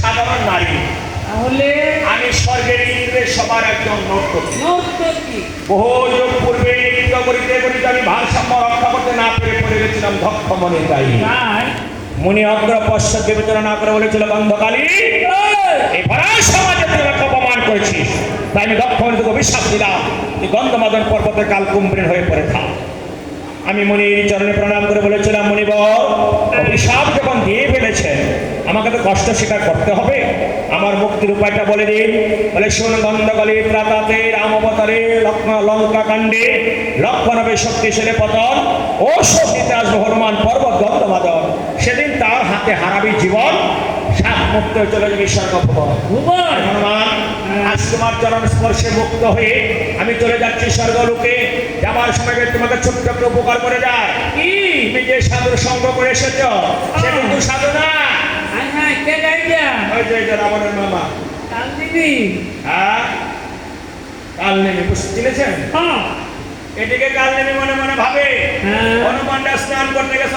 সাধারণ নারী। তাহলে আমি স্বর্গের ইন্দ্রের সবার একজন নর্তকী বহু যোগ পূর্বে নৃত্য করিতে করিতে আমি ভারসাম্য রক্ষা করতে না পেরে পড়ে গেছিলাম ধক্ষ মনে তাই। মুনি অগ্র পশ্চাৎ বিবেচনা না করে বলেছিল বন্ধকালী এবার সমাজে তুই আমাকে অপমান করেছিস। তাই আমি দক্ষ মনে তোকে অভিশাপ দিলাম তুই গন্ধমাদন পর্বতের কাল কুম্ভীর হয়ে পড়ে থাক। আমি মুনির চরণে প্রণাম করে বলেছিলাম মুনিব অভিশাপ যখন দিয়ে আমাকে তো কষ্ট স্বীকার করতে হবে। আমার মুক্তির উপায়টা বলে দিন। বলে শোন গন্ধকালী ত্রাতাতে রাম অবতারে লঙ্কা কাণ্ডে লক্ষণ হবে শক্তিশালী পতন। ও শক্তিতে আসবে হনুমান পর্বত গন্ধমাদন। সেদিন তার হাতে হারাবি জীবন সাপ মুক্ত হয়ে চলে যাবে ভুবন! হনুমান আজ তোমার চরণ স্পর্শে মুক্ত হয়ে আমি চলে যাচ্ছি স্বর্গ স্বর্গলোকে। যাবার সময় তোমাকে ছোট্ট একটা উপকার করে যায়। কি? তুমি যে সাধু সঙ্গ করে এসেছ সে কিন্তু সাধু না। ওই যে এই রাবণের মামা। কাল দিবি হ্যাঁ? কাল নেমে বুঝতে চিনেছেন? হ্যাঁ। এটিকে কাল নেমে মনে মনে ভাবে হ্যাঁ। হনুমানটা স্নান করতে গেছে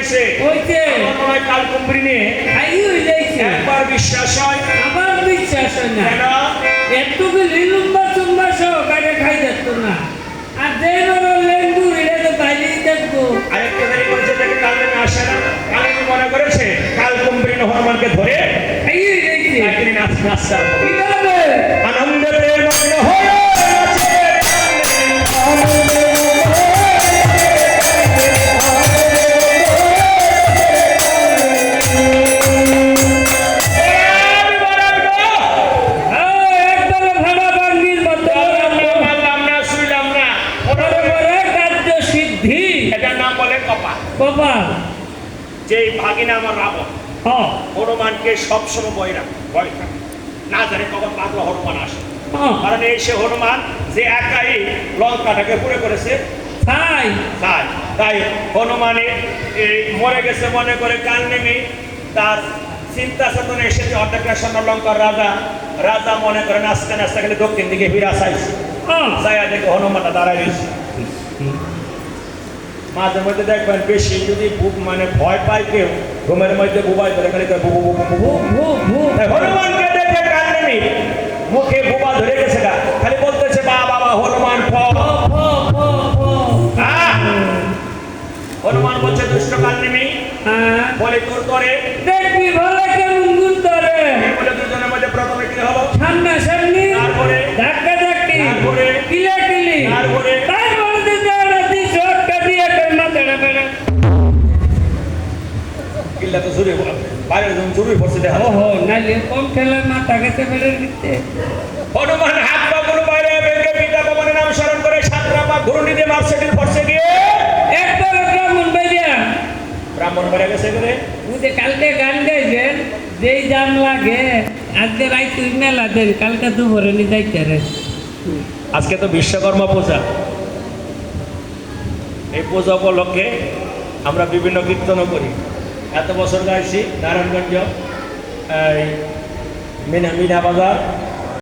এসে ওইতে মনে কাল কুম্ভরি নিয়ে। আইও যাইছে। একবার বিশ্বাস হয়। আবার বিশ্বাস হয় না। কেন? এতটুকু লিলুম্বা কপাল। কপাল। যেই ভাগিনা আমার রাবণ। হ্যাঁ। হনুমানকে সবসময় ভয় রাখে ভয় থাকে না জানে কখন পাগলা হনুমান আসে। হ্যাঁ। কারণ এই সে হনুমান যে একাই লঙ্কাটাকে পুরে করেছে তাই? তাই তাই হনুমানে এই মরে গেছে মনে করে কাল নেমে তার চিন্তা চেতনে এসেছে অর্ধেকটা লঙ্কার রাজা। রাজা মনে করে নাচতে নাচতে গেলে দক্ষিণ দিকে ফিরে আসাইছে হ্যাঁ। যাইয়া দেখে হনুমানটা দাঁড়ায় রয়েছে। মাঝে মধ্যে দেখবেন বেশি যদি বুক মানে ভয় পায় কেউ ঘুমের মধ্যে বুবাই ধরে খালি বুবু বুবু বুবু ভু ভু তাই হনুমানকে দেখে কাল মুখে বুবা ধরে গেছে গা। খালি বলতেছে বা বাবা হনুমান! হনুমান বলছে দুষ্ট কাল নেমে। হ্যাঁ। বলে তোর করে দেখবি ভালো বাইরে যখন পড়ছে ওহো নাইলে কম খেলার মাথা গেছে বেড়ে দিতে। হনুমান হাত পা গুলো বাইরে ভেঙে পিতা ভগবানের নাম স্মরণ করে সাতরা পা ঘুরুনি দিয়ে মার্সেটির পড়ছে গিয়ে একবার ব্রাহ্মণ বাইরিয়া ব্রাহ্মণ বেড়ে গেছে এখানে উদে কালকে গান গাইবেন যেই লাগে আজকে মেলা দেন কালকে দুপুরে নি যাইতে রে। আজকে তো বিশ্বকর্মা পূজা। এই পূজা উপলক্ষে আমরা বিভিন্ন কীর্তনও করি। এত বছর গাইছি নারায়ণগঞ্জ এই মিনা মিনা বাজার